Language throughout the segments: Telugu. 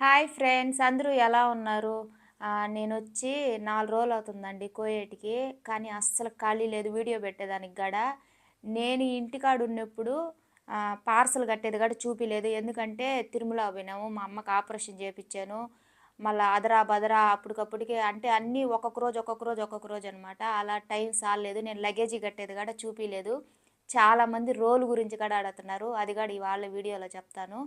హాయ్ ఫ్రెండ్స్ అందరూ ఎలా ఉన్నారు? నేను వచ్చి నాలుగు రోజులు అవుతుందండి కోయేటికి కానీ అస్సలు ఖాళీ లేదు వీడియో పెట్టేదానికి గడ. నేను ఇంటికాడ ఉన్నప్పుడు పార్సల్ కట్టేది కూడా చూపిలేదు. ఎందుకంటే తిరుమల పోయినాము మా అమ్మకి ఆపరేషన్ చేయించాను మళ్ళీ అదరా బదరా అప్పటికప్పటికే అంటే అన్నీ ఒక్కొక్క రోజు ఒక్కొక్క రోజు ఒక్కొక్క రోజు అనమాట అలా టైం సాలేదు నేను లగేజీ కట్టేది కూడా చూపిలేదు. చాలామంది రోల్ గురించి కూడా అడుగుతున్నారు అది కూడా ఇవాళ వీడియోలో చెప్తాను.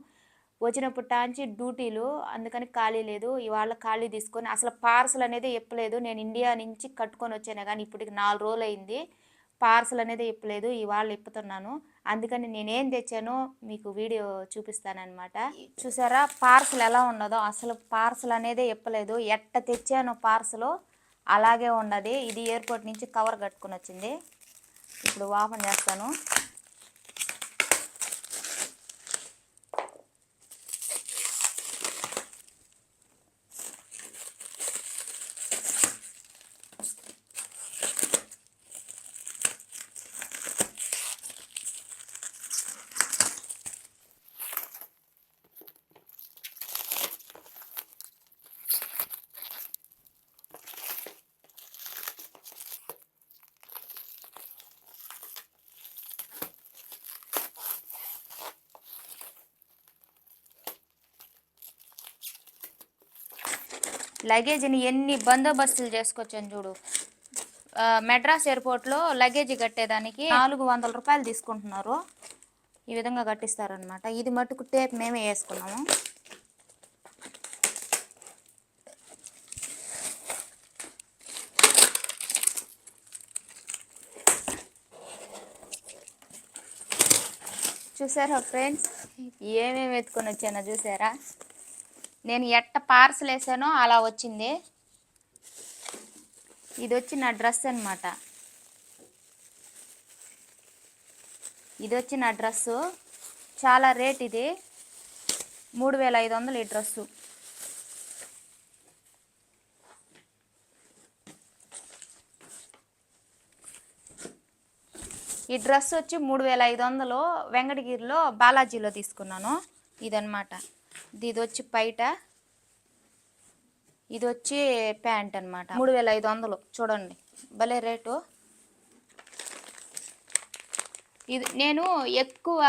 వచ్చినప్పుడు టాంచి డ్యూటీలు అందుకని ఖాళీ లేదు. ఇవాళ ఖాళీ తీసుకొని అసలు పార్సల్ అనేది ఇప్పలేదు నేను ఇండియా నుంచి కట్టుకొని వచ్చాను కానీ ఇప్పటికి నాలుగు రోజులు అయింది పార్సల్ అనేది ఇప్పలేదు ఇవాళ ఇప్పుతున్నాను అందుకని నేనేం తెచ్చానో మీకు వీడియో చూపిస్తానన్నమాట. చూసారా? పార్సల్ ఎలా ఉన్నదో అసలు పార్సల్ అనేది ఇప్పలేదు ఎట్ట తెచ్చానో పార్సల్ అలాగే ఉన్నది. ఇది ఎయిర్పోర్ట్ నుంచి కవర్ కట్టుకొని వచ్చింది. ఇప్పుడు ఓపెన్ చేస్తాను. లగేజ్ని ఎన్ని బందోబస్తులు చేసుకొచ్చాను చూడు. మెడ్రాస్ ఎయిర్పోర్ట్లో లగేజ్ కట్టేదానికి నాలుగు వందల రూపాయలు తీసుకుంటున్నారు. ఈ విధంగా కట్టిస్తారనమాట ఇది మట్టుకు టేప్ మేమే వేసుకున్నాము. చూసారా ఫ్రెండ్స్? ఏమేమి ఎత్తుకొని వచ్చానో చూసారా? నేను ఎట్ట పార్సల్ వేసానో అలా వచ్చింది. ఇది వచ్చి నా డ్రెస్ అనమాట ఇది వచ్చి నా డ్రెస్సు చాలా రేట్ ఇది. మూడు వేల ఐదు వందలు ఈ డ్రెస్సు ఈ డ్రెస్ వచ్చి మూడు వేల ఐదు వందలు వెంకటగిరిలో బాలాజీలో తీసుకున్నాను. ఇదనమాట ఇది వచ్చి పైట ఇది వచ్చి ప్యాంట్ అనమాట మూడు వేల ఐదు వందలు. చూడండి. భలే రేటు. ఇది నేను ఎక్కువ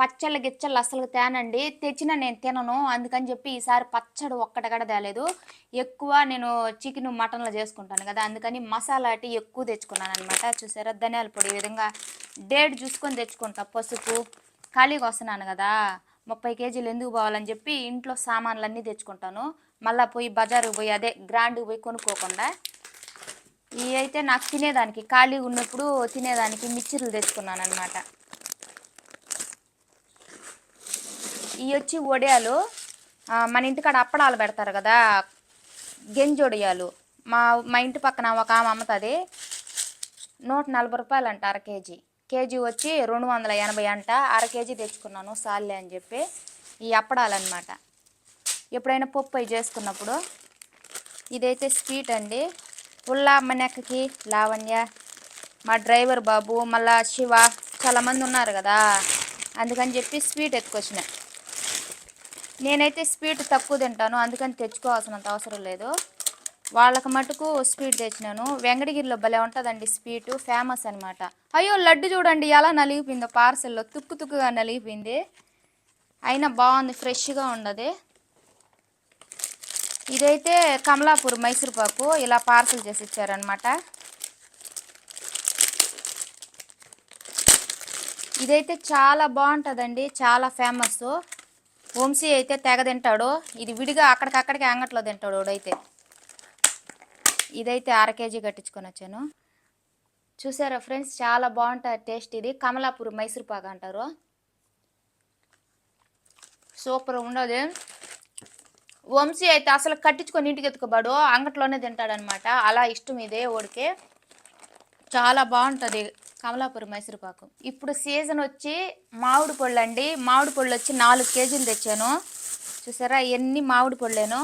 పచ్చళ్ళ గిచ్చళ్ళు అసలు తేనండి. తెచ్చిన నేను తినను. అందుకని చెప్పి ఈసారి పచ్చడి ఒక్కటి కూడా తేలేదు. ఎక్కువ నేను చికెన్ మటన్లో చేసుకుంటాను కదా. అందుకని మసాలా అటి ఎక్కువ తెచ్చుకున్నాను అనమాట చూసారా? ధనియాల పొడి ఈ విధంగా డేట్ చూసుకొని తెచ్చుకుంటా. పసుపు ఖాళీగా వస్తున్నాను కదా. ముప్పై కేజీలు ఎందుకు పోవాలని చెప్పి ఇంట్లో సామాన్లు అన్నీ తెచ్చుకుంటాను. మళ్ళీ పోయి బజారుకు పోయి అదే గ్రాండ్కి పోయి కొనుక్కోకుండా. ఇవి అయితే నాకు తినేదానికి ఖాళీగా ఉన్నప్పుడు తినేదానికి మిక్చర్లు తెచ్చుకున్నాను అనమాట ఇవి వచ్చి వడియాలు మన ఇంటికాడ అప్పడాలు పెడతారు కదా గెంజొడియాలు మా మా ఇంటి పక్కన ఒక ఆమె అమ్ముతుంది. నూట నలభై రూపాయలు అంట అర కేజీ. కేజీ వచ్చి రెండు వందల ఎనభై అంట. అర కేజీ తెచ్చుకున్నాను సాల్లే అని చెప్పి. ఈ అప్పడాలన్నమాట. ఎప్పుడైనా పప్పు అవి చేసుకున్నప్పుడు ఇదైతే స్వీట్ అండి. ఉల్లా అమ్మనెక్కకి లావణ్య మా డ్రైవర్ బాబు మళ్ళా శివ చాలామంది ఉన్నారు కదా. అందుకని చెప్పి స్వీట్ ఎత్తుకొచ్చిన. నేనైతే స్వీట్ తక్కువ తింటాను అందుకని తెచ్చుకోవాల్సినంత అవసరం లేదు. వాళ్ళకి మటుకు స్వీట్ తెచ్చినాను. వెంకటగిరిలో భలే ఉంటుందండి స్వీట్ ఫేమస్ అనమాట అయ్యో లడ్డు చూడండి ఎలా నలిగిపోయిందో పార్సెల్లో. తుక్కు తుక్కుగా నలిగిపోయింది. అయినా బాగుంది ఫ్రెష్గా ఉండదు. ఇదైతే కమలాపూర్ మైసూర్ పాకు ఇలా పార్సల్ చేసి ఇచ్చారనమాట ఇదైతే చాలా బాగుంటుందండి చాలా ఫేమస్ వంశీ అయితే తెగ తింటాడు. ఇది విడిగా అక్కడికక్కడికి అంగట్లో తింటాడు అయితే ఇదైతే అర కేజీ కట్టించుకొని వచ్చాను. చూసారా ఫ్రెండ్స్ చాలా బాగుంటుంది టేస్ట్ ఇది. కమలాపూర్ మైసూర్ పాకు అంటారు. సూపర్ ఉండదు. వంశీ అయితే అసలు కట్టించుకొని ఇంటికి ఎత్తుకోబాడు. అంగట్లోనే తింటాడనమాట. అలా ఇష్టం ఇదే ఓడికి చాలా బాగుంటుంది కమలాపురం మైసూరుపాకు ఇప్పుడు సీజన్ వచ్చి మామిడి పళ్ళు అండి. మామిడి పళ్ళు వచ్చి నాలుగు కేజీలు తెచ్చాను. చూసారా ఎన్ని మామిడి పళ్ళేను.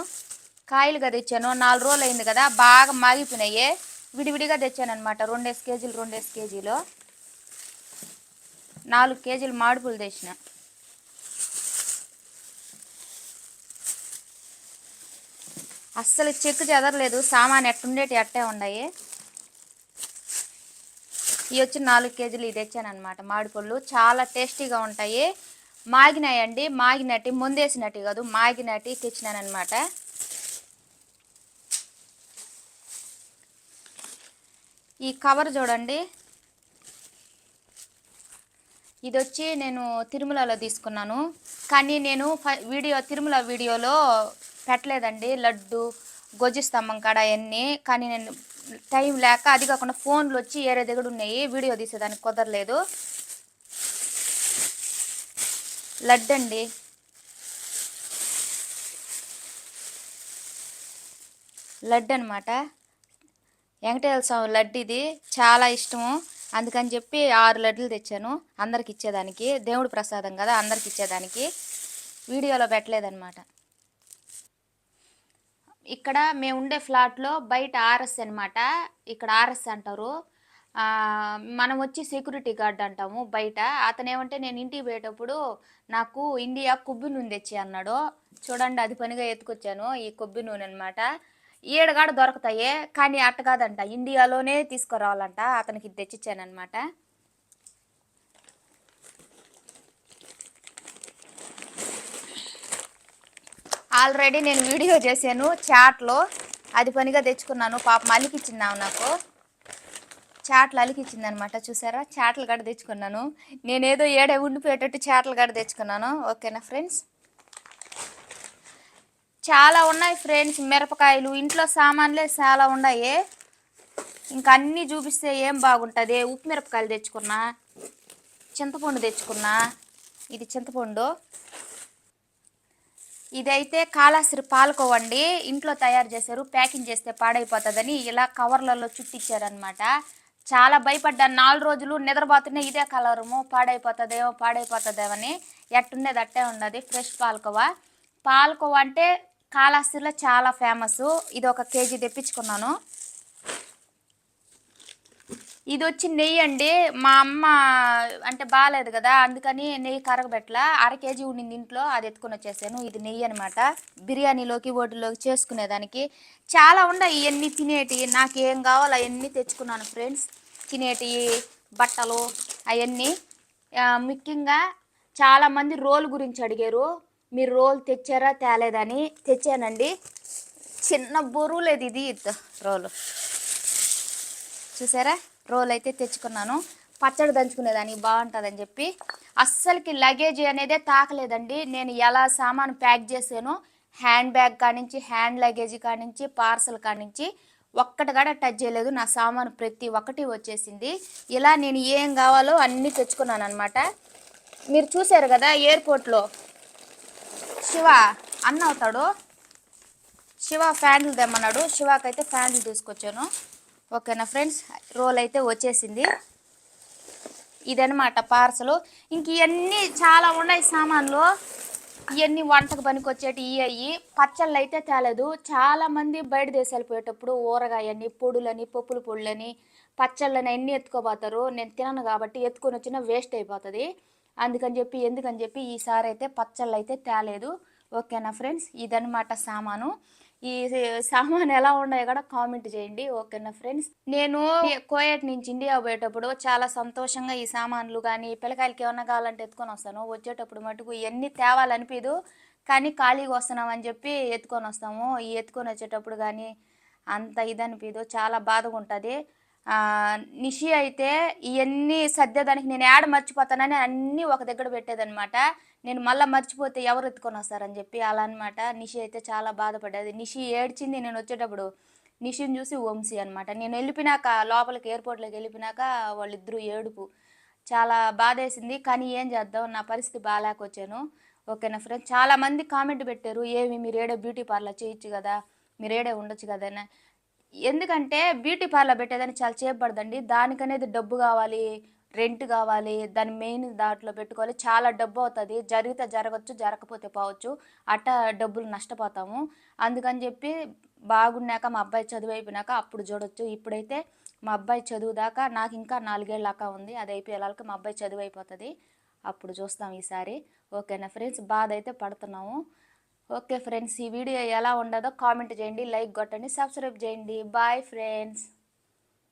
కాయలుగా తెచ్చాను. నాలుగు రోజులు అయింది కదా బాగా మాగిపోయినాయి. విడివిడిగా తెచ్చాను అనమాట రెండేసి కేజీలు రెండేసి కేజీలు నాలుగు కేజీలు మాడుపులు తెచ్చిన. అస్సలు చెక్కు చెదరలేదు. సామాన్ ఎట్టుండేటి అట్టే ఉన్నాయి. ఇవి వచ్చి నాలుగు కేజీలు ఇది తెచ్చానమాట మామిడిపళ్ళు చాలా టేస్టీగా ఉంటాయి. మాగినాయండి. మాగినట్టి ముందేసినట్టు కాదు మాగినట్టి తెచ్చినానమాట ఈ కవర్ చూడండి. ఇది వచ్చి నేను తిరుమలలో తీసుకున్నాను. కానీ నేను వీడియో తిరుమల వీడియోలో పెట్టలేదండి. లడ్డు గొజ్జు స్తంభం కాడ అవన్నీ. కానీ నేను టైం లేక అది కాకుండా ఫోన్లు వచ్చి ఏరే దగ్గర ఉన్నాయి. వీడియో తీసేదానికి కుదరలేదు. లడ్డు అండి లడ్డు అనమాట వెంకటేశ్వర స్వామి లడ్డు ఇది చాలా ఇష్టము. అందుకని చెప్పి ఆరు లడ్డులు తెచ్చాను. అందరికి ఇచ్చేదానికి. దేవుడు ప్రసాదం కదా అందరికి ఇచ్చేదానికి. వీడియోలో పెట్టలేదన్నమాట. ఇక్కడ మేము ఉండే ఫ్లాట్లో బయట ఆర్ఎస్ అనమాట ఇక్కడ ఆర్ఎస్ అంటారు. మనం వచ్చి సెక్యూరిటీ గార్డ్ అంటాము బయట. అతను ఏమంటే నేను ఇంటికి పోయేటప్పుడు నాకు ఇండియా కొబ్బరి నూనె తెచ్చి అన్నాడు. చూడండి అది పనిగా ఎత్తుకొచ్చాను ఈ కొబ్బరి నూనె అనమాట ఈడగాడ దొరుకుతాయి కానీ అట్ట కాదంట. ఇండియాలోనే తీసుకురావాలంట. అతనికి ఇది ఆల్రెడీ నేను వీడియో చేశాను చాట్లో. అది పనిగా తెచ్చుకున్నాను. పాపం అలికిచ్చిందాము నాకు. చాట్లు అలికిచ్చింది అనమాట చూసారా? చాట్లు కూడా తెచ్చుకున్నాను. నేనేదో ఏడే ఉండిపోయేటట్టు చాట్లు కూడా తెచ్చుకున్నాను. ఓకేనా ఫ్రెండ్స్? చాలా ఉన్నాయి ఫ్రెండ్స్ మిరపకాయలు. ఇంట్లో సామాన్లే చాలా ఉన్నాయి. ఇంకా అన్నీ చూపిస్తే ఏం బాగుంటుంది? ఉప్పు మిరపకాయలు తెచ్చుకున్నా చింతపండు తెచ్చుకున్నా. ఇది చింతపండు. ఇదైతే కాళాశ్రీ పాలకోవండి ఇంట్లో తయారు చేశారు ప్యాకింగ్ చేస్తే పాడైపోతుందని ఇలా కవర్లలో చుట్టించారనమాట చాలా భయపడ్డాను నాలుగు రోజులు నిద్రపోతున్నా ఇదే కలరము పాడైపోతుందేమో పాడైపోతుందేమో అని. ఎట్టున్నది అట్టే ఉన్నది ఫ్రెష్ పాలకోవా. పాలకోవా అంటే కాళహస్తిలో చాలా ఫేమస్. ఇది ఒక కేజీ తెప్పించుకున్నాను. ఇది వచ్చి నెయ్యి అండి. మా అమ్మ అంటే బాగాలేదు కదా అందుకని నెయ్యి కరగబెట్టలా. అర కేజీ ఉండింది ఇంట్లో అది ఎత్తుకొని వచ్చేసాను. ఇది నెయ్యి అనమాట బిర్యానీలోకి ఓటిలోకి చేసుకునేదానికి. చాలా ఉన్నాయి ఇవన్నీ తినేటి. నాకు ఏం కావాలో అవన్నీ తెచ్చుకున్నాను ఫ్రెండ్స్. తినేటి బట్టలు అవన్నీ. ముఖ్యంగా చాలామంది రోల్ గురించి అడిగారు. మీరు రోల్ తెచ్చారా తేలేదని తెచ్చానండి. చిన్న బరువు లేదు ఇది రోల్. చూసారా? రోల్ అయితే తెచ్చుకున్నాను. పచ్చడి దంచుకునేదానికి బాగుంటుందని చెప్పి. అస్సలకి లగేజ్ అనేదే తాకలేదండి. నేను ఎలా సామాను ప్యాక్ చేశానో హ్యాండ్ బ్యాగ్ కానించి హ్యాండ్ లగేజ్ కానించి పార్సల్ కానించి ఒక్కటి కూడా టచ్ చేయలేదు. నా సామాను ప్రతి ఒక్కటి వచ్చేసింది. ఇలా నేను ఏం కావాలో అన్నీ తెచ్చుకున్నాను అనమాట మీరు చూశారు కదా ఎయిర్పోర్ట్లో శివ అన్న అవుతాడు. శివ ఫ్యాన్లు తెమ్మన్నాడు. శివకైతే ఫ్యాన్లు తీసుకొచ్చాను. ఓకేనా ఫ్రెండ్స్ రోల్ అయితే వచ్చేసింది. ఇదనమాట పార్సలు ఇంక ఇవన్నీ చాలా ఉన్నాయి సామాన్లు. ఇవన్నీ వంటకు పనికొచ్చేటి ఇవి అయ్యి. పచ్చళ్ళు అయితే తేలేదు. చాలామంది బయట దేశాలు పోయేటప్పుడు ఊరగాయని పొడులని పప్పుల పొడులని పచ్చళ్ళని అన్నీ ఎత్తుకోపోతారు నేను తినను కాబట్టి ఎత్తుకొని వచ్చినా వేస్ట్ అయిపోతుంది. అందుకని చెప్పి ఎందుకని చెప్పి ఈసారి అయితే పచ్చళ్ళు అయితే తేలేదు. ఓకేనా ఫ్రెండ్స్? ఇదనమాట సామాను. ఈ సామాన్ ఎలా ఉన్నాయో కూడా కామెంట్ చేయండి. ఓకేనా ఫ్రెండ్స్? నేను కోయట్ నుంచి ఇండియా పోయేటప్పుడు చాలా సంతోషంగా ఈ సామాన్లు కానీ పిల్లకాయలకి ఏమన్నా కావాలంటే ఎత్తుకొని వస్తాను. వచ్చేటప్పుడు మటుకు ఇవన్నీ తేవాలనిపించదు కానీ ఖాళీగా వస్తున్నాం అని చెప్పి ఎత్తుకొని వస్తాము. ఈ ఎత్తుకొని వచ్చేటప్పుడు కానీ అంత ఇదనిపించదు చాలా బాధగా ఉంటుంది. నిషి అయితే ఇవన్నీ సర్దేదానికి నేను యాడ మర్చిపోతానని అన్నీ ఒక దగ్గర పెట్టేదనమాట నేను మళ్ళీ మర్చిపోతే ఎవరు ఎత్తుకొని వస్తారని చెప్పి అలా అనమాట నిషి అయితే చాలా బాధపడ్డది. నిషి ఏడ్చింది నేను వచ్చేటప్పుడు నిషిని చూసి వంశీ అనమాట నేను వెళ్ళిపోయినాక లోపలికి ఎయిర్పోర్ట్లోకి వెళ్ళిపోయినాక వాళ్ళిద్దరూ ఏడుపు. చాలా బాధేసింది. కానీ ఏం చేద్దాం? నా పరిస్థితి బాగాలేక వచ్చాను ఓకేనా ఫ్రెండ్స్? చాలామంది కామెంట్ పెట్టారు. ఏమి మీరు ఏడే బ్యూటీ పార్లర్ చేయొచ్చు కదా. మీరు ఏడే ఉండొచ్చు కదా అని. ఎందుకంటే బ్యూటీ పార్లర్ పెట్టేదని చాలా చేపడదండి. దానికనేది డబ్బు కావాలి రెంట్ కావాలి దాని మెయిన్ దాంట్లో పెట్టుకోవాలి. చాలా డబ్బు అవుతుంది. జరిగితే జరగచ్చు జరగకపోతే పోవచ్చు. అట్ట డబ్బులు నష్టపోతాము. అందుకని చెప్పి బాగున్నాక మా అబ్బాయి చదువు అయిపోయినాక అప్పుడు చూడొచ్చు. ఇప్పుడైతే మా అబ్బాయి చదువు దాకా నాకు ఇంకా నాలుగేళ్ళ దాకా ఉంది. అది అయిపోయేలాక మా అబ్బాయి చదువు అయిపోతుంది. అప్పుడు చూస్తాం ఈసారి. ఓకేనా ఫ్రెండ్స్? బాధ అయితే పడుతున్నాము. ఓకే ఫ్రెండ్స్ ఈ వీడియో ఎలా ఉండదో కామెంట్ చేయండి లైక్ కొట్టండి సబ్స్క్రైబ్ చేయండి. Bye friends